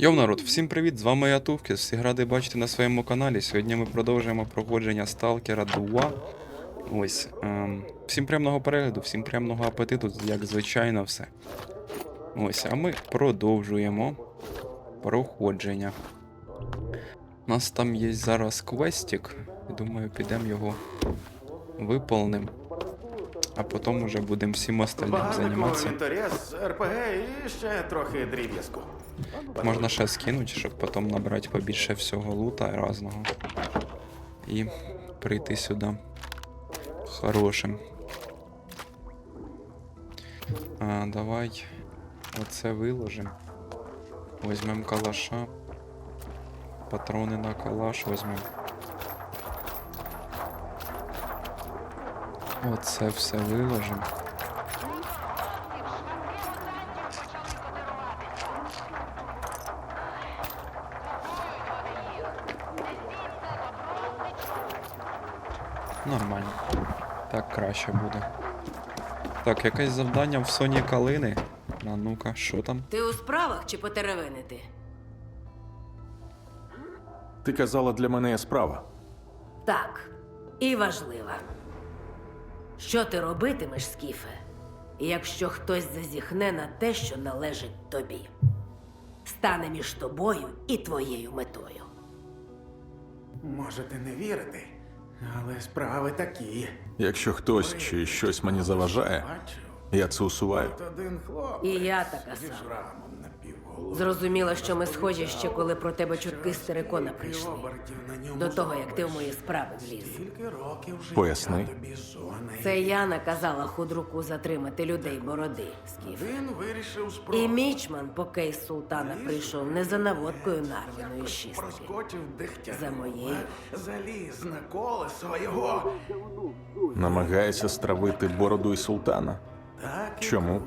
Йоу, народ, всім привіт! З вами я Тувкіс. Всі ради бачити на своєму каналі. Сьогодні ми продовжуємо проходження Сталкера 2. Ось. Ем, всім приємного перегляду, всім приємного апетиту, як звичайно, все. Ось, а ми продовжуємо проходження. У нас там є зараз квестик. Думаю, підемо його виповним. А потім вже будемо всім остальним займатися. інтерес, РПГ і ще трохи дріб'язку. Можна ще скинути, щоб потім набрати побільше всього лута різного. І прийти сюди хорошим. А, давай оце виложимо. Візьмемо калаша. Патрони на калаш візьмемо. Оце все виложимо. Нормально. Так краще буде. Так, якесь завдання в Соні Калини. А ну-ка, що там? Ти у справах чи потеревенити? Ти казала, для мене є справа. Так, і важлива. Що ти робитимеш, Скіфе, якщо хтось зазіхне на те, що належить тобі? Стане між тобою і твоєю метою. Можете не вірити, але справи такі. Якщо хтось чи щось мені заважає, я це усуваю. І я така сама. Зрозуміла, що ми схожі ще коли про тебе чутки з терикона прийшли. На ньому До того, як ти в мої справи вліз. Поясни. Це я наказала худруку затримати людей бороди, вирішив І мічман, поки із султана прийшов, не за наводкою нарваної шістки. За моєю. Заліз на колесо його. Намагається стравити бороду і султана. Чому?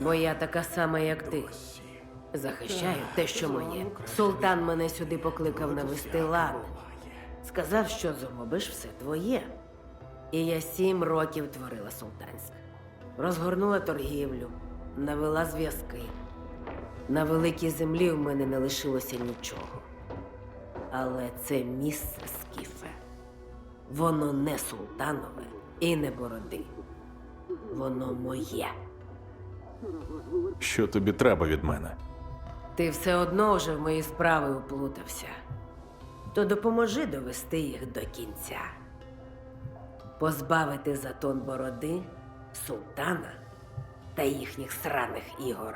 Бо я така сама, як ти. Захищаю те, що моє. Султан мене сюди покликав навести лад. Сказав, що зробиш все твоє. І я сім років творила султанське. Розгорнула торгівлю, навела зв'язки. На великій землі в мене не лишилося нічого. Але це місце скіфе. Воно не султанове і не бороди. Воно моє. Що тобі треба від мене? Ти все одно вже в мої справи уплутався. То допоможи довести їх до кінця. Позбавити затон бороди, султана та їхніх сраних ігор.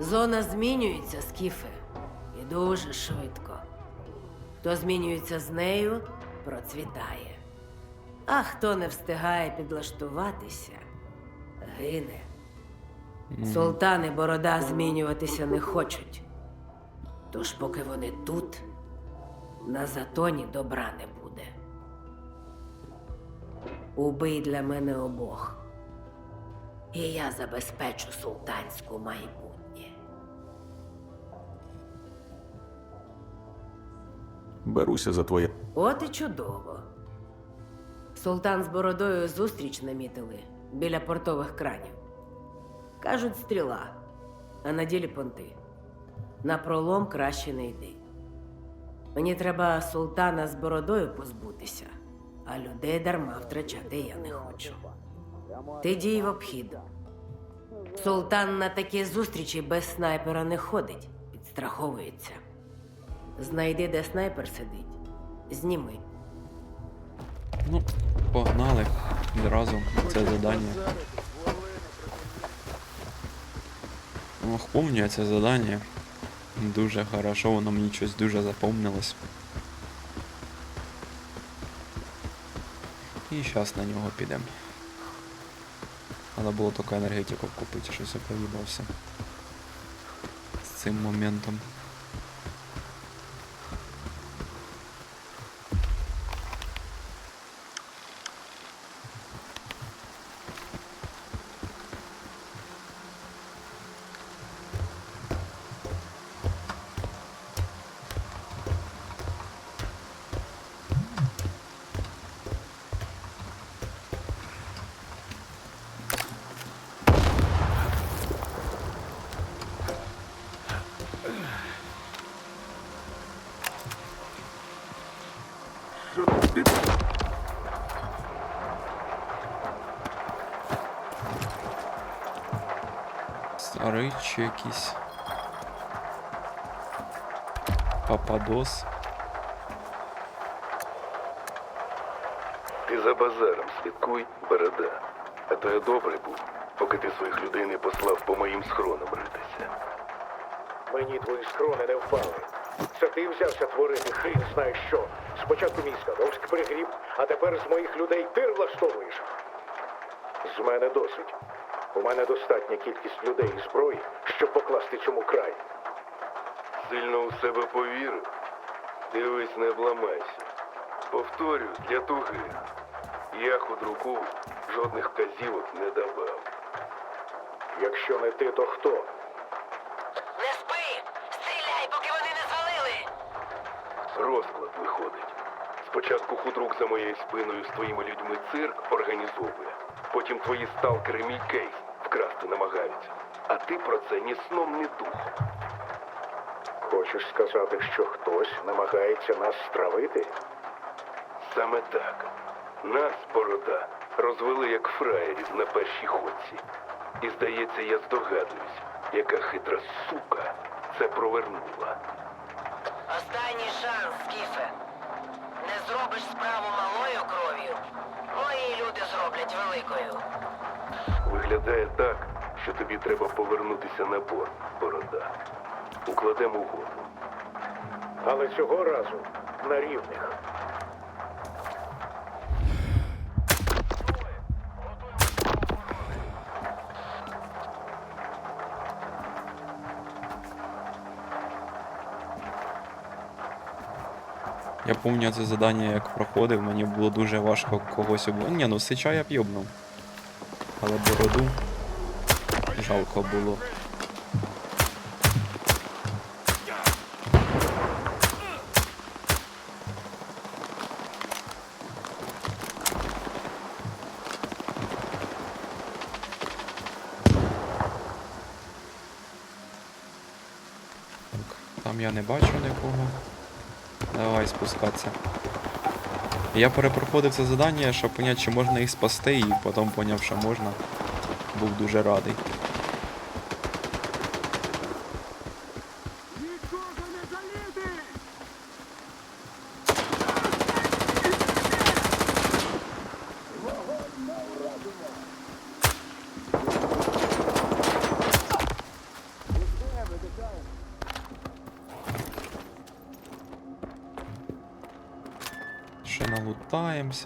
Зона змінюється, Скіфе, і дуже швидко. Хто змінюється з нею, процвітає. А хто не встигає підлаштуватися, гине. Султан і борода змінюватися не хочуть. Тож, поки вони тут, на затоні добра не буде. Убий для мене обох. І я забезпечу султанську майбутнє. Беруся за твоє. От і чудово. Султан з бородою зустріч намітили біля портових кранів. Кажуть, стріла, а на ділі понти. На пролом краще не йди. Мені треба султана з бородою позбутися, а людей дарма втрачати я не хочу. Ти дій в обхід. Султан на такі зустрічі без снайпера не ходить, підстраховується. Знайди, де снайпер сидить, зніми. Ну, погнали. Одразу це завдання. Ох, помню це задання. Дуже хорошо, воно мені щось дуже запомнилось. І зараз на нього підемо. Треба було тільки енергетику купити, щось я проїбався. З цим моментом. Чи якийсь. Пападос. Ти за базаром слідкуй, борода. А то я добрий був, поки ти своїх людей не послав по моїм схронам ритися. Мені твої схрони не впали. Це ти взявся творити хрін знає що. Спочатку мій Скадовськ пригріб, а тепер з моїх людей тир влаштовуєш. З мене досить. У мене достатня кількість людей і зброї, щоб покласти цьому край. Сильно у себе повірив? Дивись, не обламайся. Повторюю, для туги. Я худруку жодних вказівок не давав. Якщо не ти, то хто? Не спи! Стріляй, поки вони не звалили! Розклад виходить. Спочатку худрук за моєю спиною з твоїми людьми цирк організовує. Потім твої сталкери мій кейс вкрасти намагаються. А ти про це ні сном, ні духом. Хочеш сказати, що хтось намагається нас стравити? Саме так. Нас, борода, розвели як фраєрів на першій ходці. І здається, я здогадуюсь, яка хитра сука це провернула. Останній шанс, Скіфе. Не зробиш справу малою кров'ю. Мої люди зроблять великою. Виглядає так, що тобі треба повернутися на борт, борода. Укладемо угоду. Але цього разу на рівних. Пам'ятаю це завдання, як проходив, мені було дуже важко когось об... Ні, ну сича я б. Але бороду жалко було. Спускатися. Я перепроходив це завдання, щоб поняти, чи можна їх спасти, і потім поняв, що можна. Був дуже радий.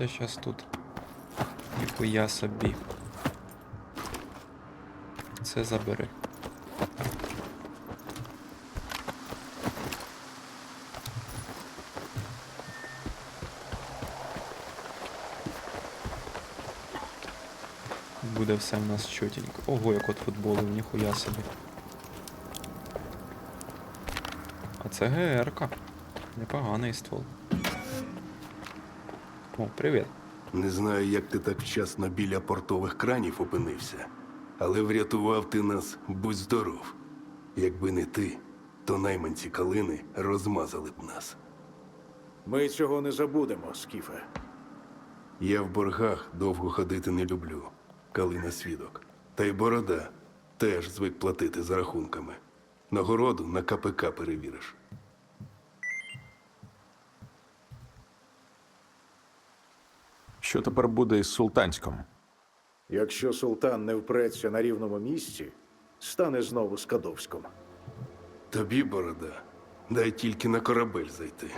Налутаємося зараз тут. Ніхуя собі. Це забери. Буде все в нас чотенько. Ого, як от футболив, ніхуя собі. А це ГР-ка. Непоганий ствол. О, привіт. Не знаю, як ти так вчасно біля портових кранів опинився, але врятував ти нас, будь здоров. Якби не ти, то найманці калини розмазали б нас. Ми цього не забудемо, Скіфе. Я в боргах довго ходити не люблю. Калина свідок. Та й борода теж звик платити за рахунками. Нагороду на КПК перевіриш. Що тепер буде із султанськом? Якщо султан не впреться на рівному місці, стане знову Скадовськом. Тобі, борода, дай тільки на корабель зайти.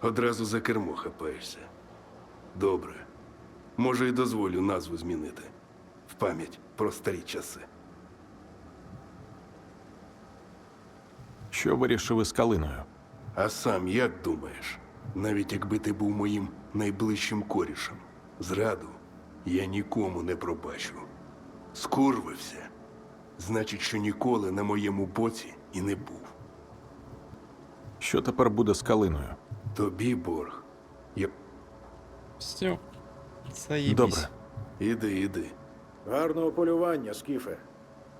Одразу за кермо хапаєшся. Добре. Може, і дозволю назву змінити. В пам'ять про старі часи. Що вирішив із калиною? А сам як думаєш? Навіть якби ти був моїм найближчим корішем, зраду я нікому не пробачу. Скурвився. Значить, що ніколи на моєму боці і не був. Що тепер буде з калиною? Тобі борг. Я... Все. Заїбісь. Добре. Іди, іди. Гарного полювання, Скіфе.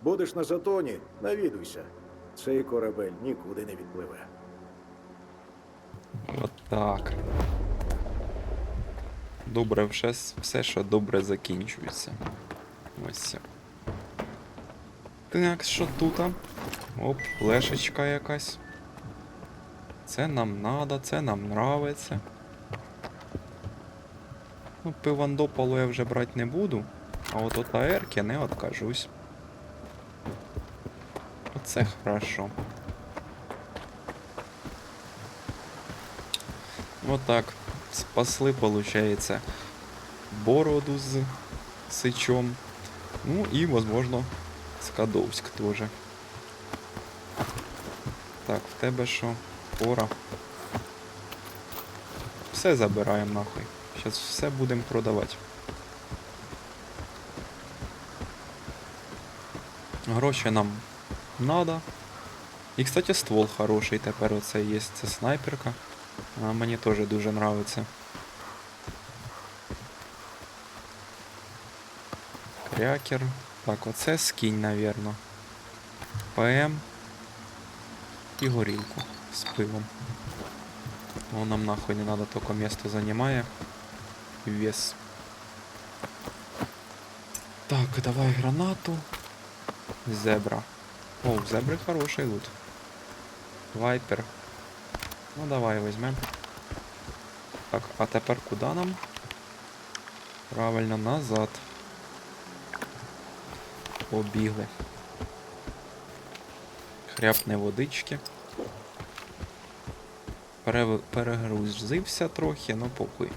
Будеш на затоні, навідуйся. Цей корабель нікуди не відпливе. От так. Добре, все, все, що добре закінчується. Ось. Так, що тут? Оп, лешечка якась. Це нам надо, це нам нравиться. Ну, пивандополу я вже брати не буду, а от от аерки не откажусь. Оце хорошо. Отак. Спасли, получается, бороду з сичом. Ну и, возможно, Скадовськ теж. Так, в тебе що? Пора. Все забираємо нахуй. Зараз все будемо продавати. Гроші нам надо. І, кстати, ствол хороший тепер оце є. Це снайперка. Мені теж дуже нравиться. Крякер. Так, оце скінь, навірно. ПМ. І горілку з пивом. Ну нам нахуй не надо, только место занимає. Вес. Так, давай гранату. Зебра. О, зебри хороший лут. Вайпер. Ну давай візьмем. Так, а тепер куди нам? Правильно, назад. Побігли. Хряпне водички. Перегрузився трохи, ну похуй.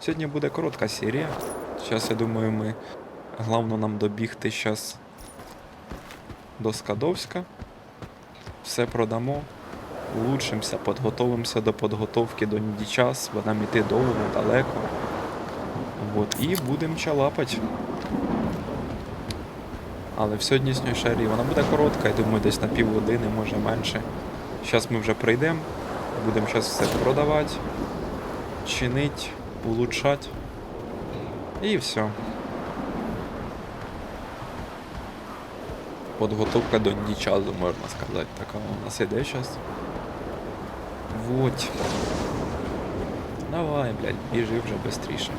Сьогодні буде коротка серія. Зараз, я думаю, ми. Головне нам добігти зараз до Скадовська. Все продамо. Улучшимося, підготовимося до підготовки до Нідічас, бо нам іти довго, далеко. От, і будемо чалапать. Але в сьогоднішній шарі вона буде коротка, я думаю, десь на півгодини, може менше. Зараз ми вже прийдемо. Будемо зараз все продавати, чинити, улучшати. І все. Подготовка до нічазу, можна сказати. Така у нас іде зараз. Вот. Давай, блядь, біжи вже швидше.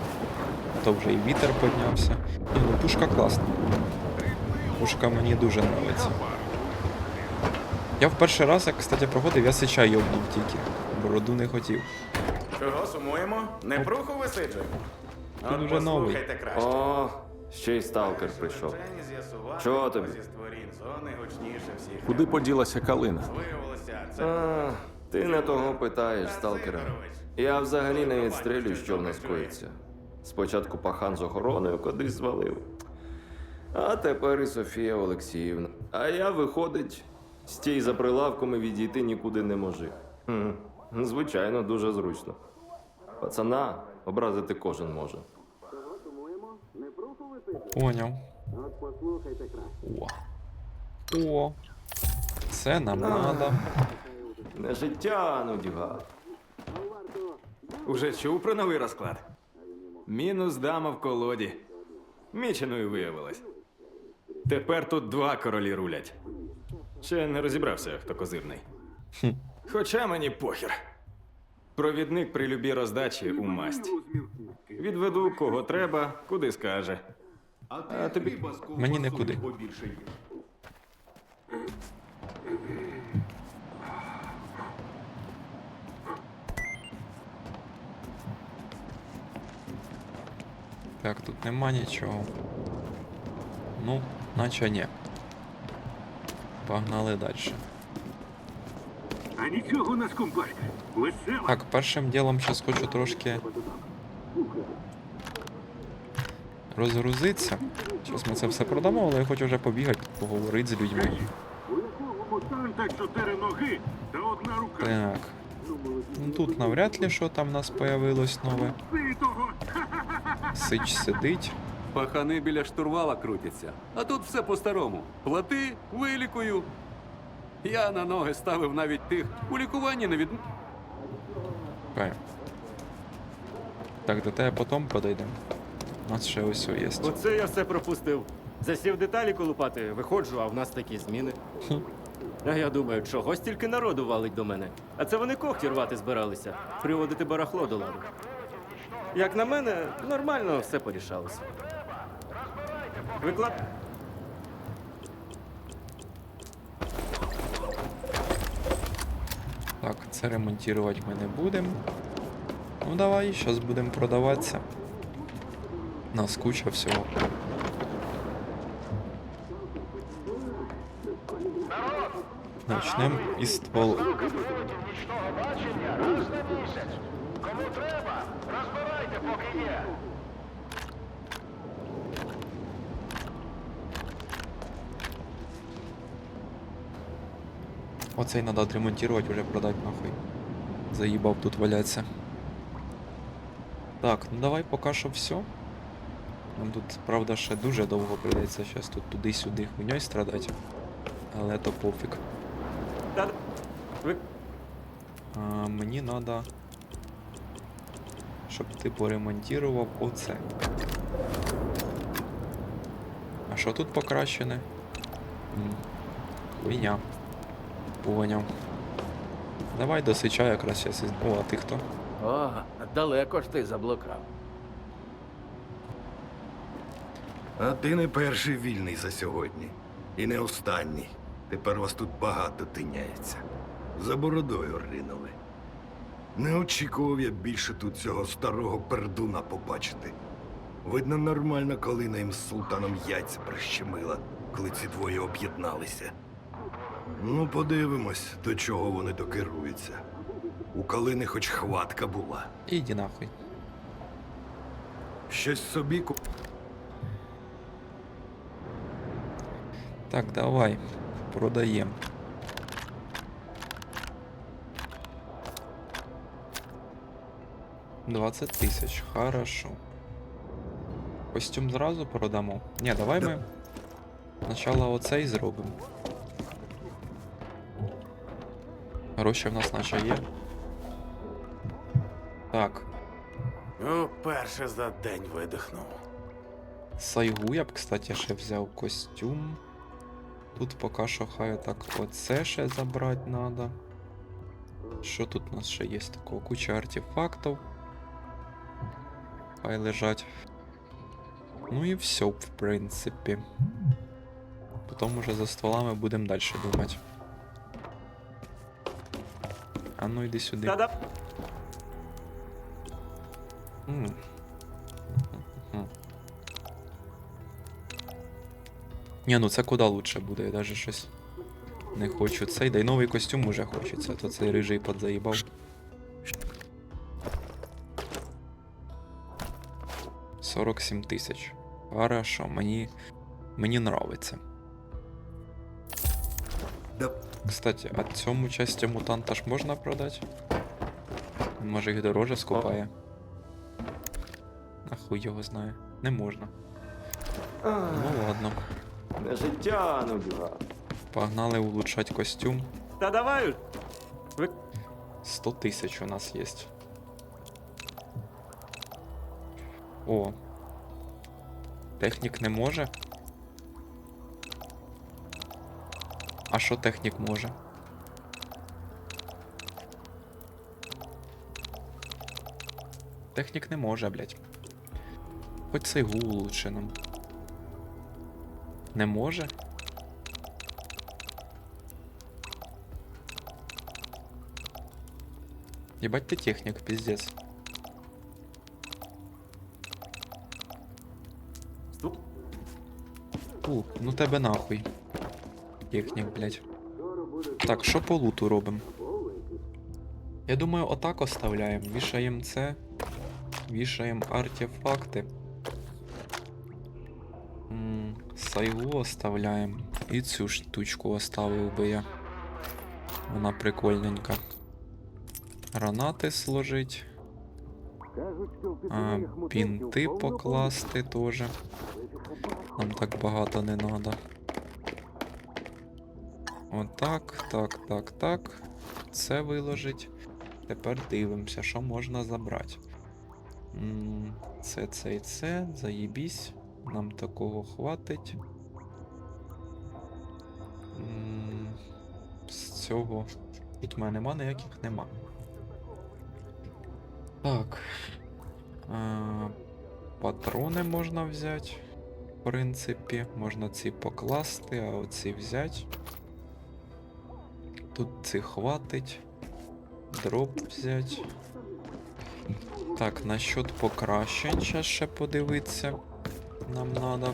А то вже і вітер піднявся. Ні, ну пушка класна. Пушка мені дуже подобається. Я в перший раз, як, кстати, проходив, я сича йобнув тільки. Бороду не хотів. Чого сумуємо? Не пруху висиджуємо? От уже новий. послухайте краще. О, ще й сталкер прийшов. Вчені Чого хто тобі? зі створінь зони гучніше всіх. Куди поділася калина? Виявилося, це А, ти не того питаєш, сталкера. Я взагалі не відстрілюю, що в нас коїться. Спочатку пахан з охороною кудись звалив. А тепер і Софія Олексіївна. А я, виходить, стій за прилавком і відійти нікуди не можу. Хм, звичайно, дуже зручно. Пацана образити кожен може. Поняв. О. О. Це нам надо. Не життя, а нудьга. Уже чув про новий розклад? Мінус дама в колоді. Міченою виявилась. Тепер тут два королі рулять. Ще не розібрався, хто козирний. Хоча мені похір. Провідник при любій роздачі у масть. Відведу кого треба, куди скаже. А тобі Мені нікуди. Так, тут нема нічого. Ну, наче ні. Погнали далі. А нічого у нас компашка. Весела. Так, першим ділом зараз хочу трошки розгрузитися. Зараз ми це все продамо, але я хочу вже побігати, поговорити з людьми. Так. Ну тут навряд ли що там в нас появилось нове. Сич сидить. Пахани біля штурвала крутяться. А тут все по-старому. Плати, вилікую. Я на ноги ставив навіть тих. У лікуванні не від... Окей. Так, до тебе потім подойдемо. У нас ще ось є. Оце я все пропустив. Засів деталі колупати, виходжу, а в нас такі зміни. А я думаю, чогось тільки народу валить до мене. А це вони когті рвати збиралися, приводити барахло до ладу. Як на мене, нормально все порішалося. Виклад. Так, це ремонтувати ми не будемо. Ну давай, зараз будемо продаватися. Нас куча всього. Начнемо із стволу. Нічного бачення раз на місяць. Кому треба, розбирайте, поки є. Оцей надо отремонтировать, уже продать нахуй. Заїбав тут валяться. Так, ну давай поки що все. Нам тут, правда, ще дуже довго прийдеться зараз тут туди-сюди хуйньою страдати. Але то пофіг. Та... Ви... А, мені надо, щоб ти поремонтував оце. А що тут покращене? М, Хуйня. Поняв. Давай досичай якраз зараз. О, а ти хто? О, далеко ж ти заблукав. А ти не перший вільний за сьогодні. І не останній. Тепер вас тут багато тиняється. За бородою ринули. Не очікував я більше тут цього старого пердуна побачити. Видно, нормально, коли їм з султаном яйця прищемила, коли ці двоє об'єдналися. Ну, подивимось, до чого вони докеруються. У Калини хоч хватка була. Іди нахуй. Щось собі ку... Так, давай. Продаємо. Двадцять тисяч, хорошо. Костюм зразу продамо. Ні, давай Да. ми спочатку оцей зробимо. Гроші в нас наче є. Так, Ну, перше за день видихнув. Сайгу я б, кстати, ще взяв костюм. Тут поки що хай так оце ще забрати надо. Що тут у нас ще є такого? Куча артефактів. Хай лежать. Ну і все, в принципі. Потім уже за стволами будемо далі думати. А ну йди сюди. Та-да... Ні, ну це куди лучше буде, я даже щось не хочу цей, да й новий костюм уже хочеться, то цей рижий подзаїбав. Сорок сім тисяч. Хорошо, мені. Мені нравиться. Кстати, а цьому часті мутанта ж можна продати? Може їх дороже скупає? А хуй його знає. Не можна. Ну ладно. Не життя, ну дюга. Погнали улучшать костюм. Та давай! Ви... 100 тисяч у нас є. О. Технік не може. А що технік може? Технік не може, блядь. Хоч цей гул лучше нам. Не може? Ебать ты техник, пиздец. Стоп. Фу, ну тебе нахуй. Технік, блядь. Так, що по луту робимо? Я думаю, отак оставляємо. Вішаємо це. Вішаємо артефакти. М, оставляємо. І цю штучку оставив би я. Вона прикольненька. Гранати сложить. А, бінти покласти теж. Нам так багато не треба. Отак, так, так, так. Це виложить. Тепер дивимося, що можна забрати. Це, це і це. Заїбісь. Нам такого хватить. Цього. Мене нема ніяких нема. Так. А, патрони можна взяти. В принципі, можна ці покласти, а оці взяти. Тут цих хватить. Дроп взять. Так, насчет покращень сейчас ще подивитися. Нам надо.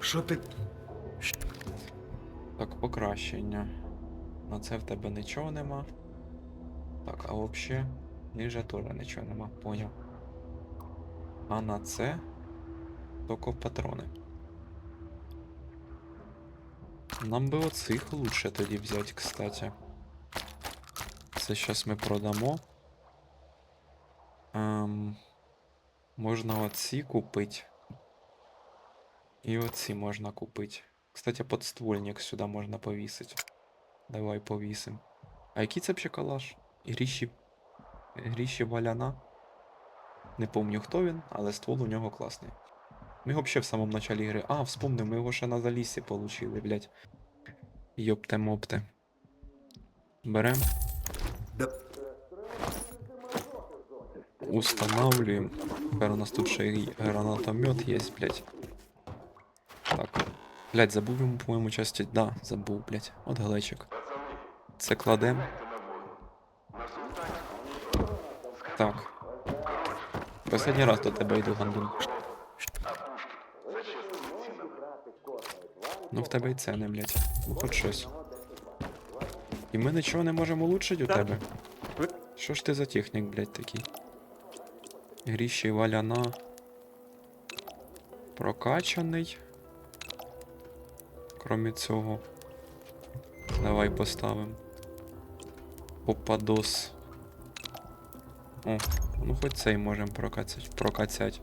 Що ти. Так, покращення. На це в тебе нічого нема. Так, а взагалі, ниже теж нічого нема, поняв. А на це тільки патрони. Нам би оцих лучше тоді взяти, кстати. Це зараз ми продамо. Ем, можна оці купити. І оці можна купити. Кстати, подствольник сюди можна повісити. Давай повісим. А який це взагалі калаш? Гріші. Гріші Валяна. Не помню хто він, але ствол у нього класний. Ми його взагалі в самому началі гри. А, вспомнив, ми його ще на залісі получили, блядь. Йопте мопте. Берем. Да. Устанавливаем. Тепер у нас тут ще й гранатомет є, блядь. Так. Блядь, забув йому, по-моєму, часті. Да, забув, блядь. От глечик. Це кладем. Так. Последній раз до тебе йду, гандун. Ну в тебе й це не, блядь. Ну хоч щось. І ми нічого не можемо улучшити у тебе. Що ж ти за технік, блядь, такий? Гріщий валяна. Прокачаний. Кромі цього. Давай поставимо. Попадос. О, ну хоч цей можемо прокацать. прокацять.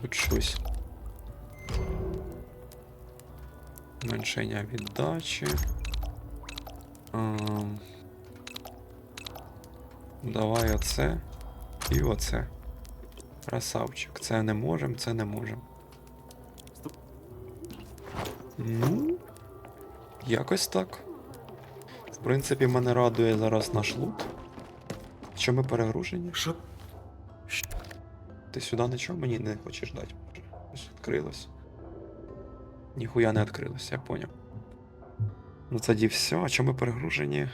Хоч щось. Зменшення віддачі. Ем, Давай оце і оце. Красавчик. Це не можем, це не можем. Ну. Якось так. В принципі, мене радує зараз наш лут. Що ми перегружені? Що. Ти сюди нічого мені не хочеш дати? Ось відкрилось. Ніхуя не відкрилось, я поняв. Ну тоді все, а чому ми перегружені?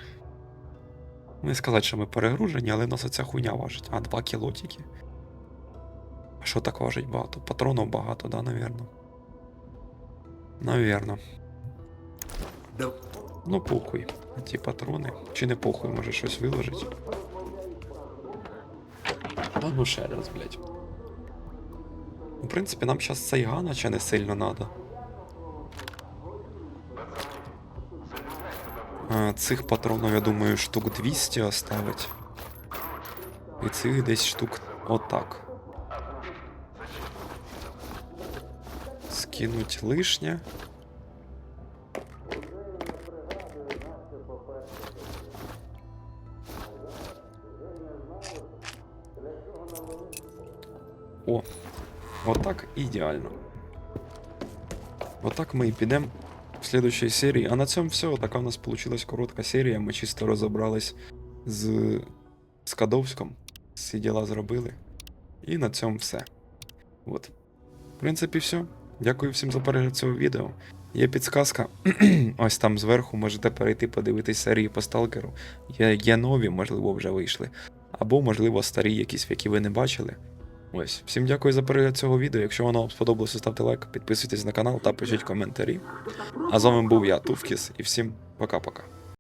Не сказати, що ми перегружені, але в нас оця хуйня важить. А, 2 кіло тільки. А що так важить багато? Патронів багато, да, навірно. Навірно. Ну, похуй. Ті патрони. Чи не похуй, може щось виложить. А ну ще раз, блядь. В принципі, нам зараз Сайгана чи не сильно надо. Цих патронів, я думаю, штук 200 оставить. І цих десь штук отак. Скинуть лишнє. О, отак ідеально. Отак ми і підемо в слідущій серії. А на цьому все. Така в нас вийшла коротка серія. Ми чисто розібрались з Скадовськом. Всі діла зробили. І на цьому все. От. В принципі, все. Дякую всім за перегляд цього відео. Є підсказка. Ось там зверху можете перейти подивитись серії по сталкеру. Є, є нові, можливо, вже вийшли. Або, можливо, старі якісь, які ви не бачили. Ось, всім дякую за перегляд цього відео. Якщо воно вам сподобалося, ставте лайк, підписуйтесь на канал та пишіть коментарі. А з вами був я, Тувкіс, і всім пока-пока.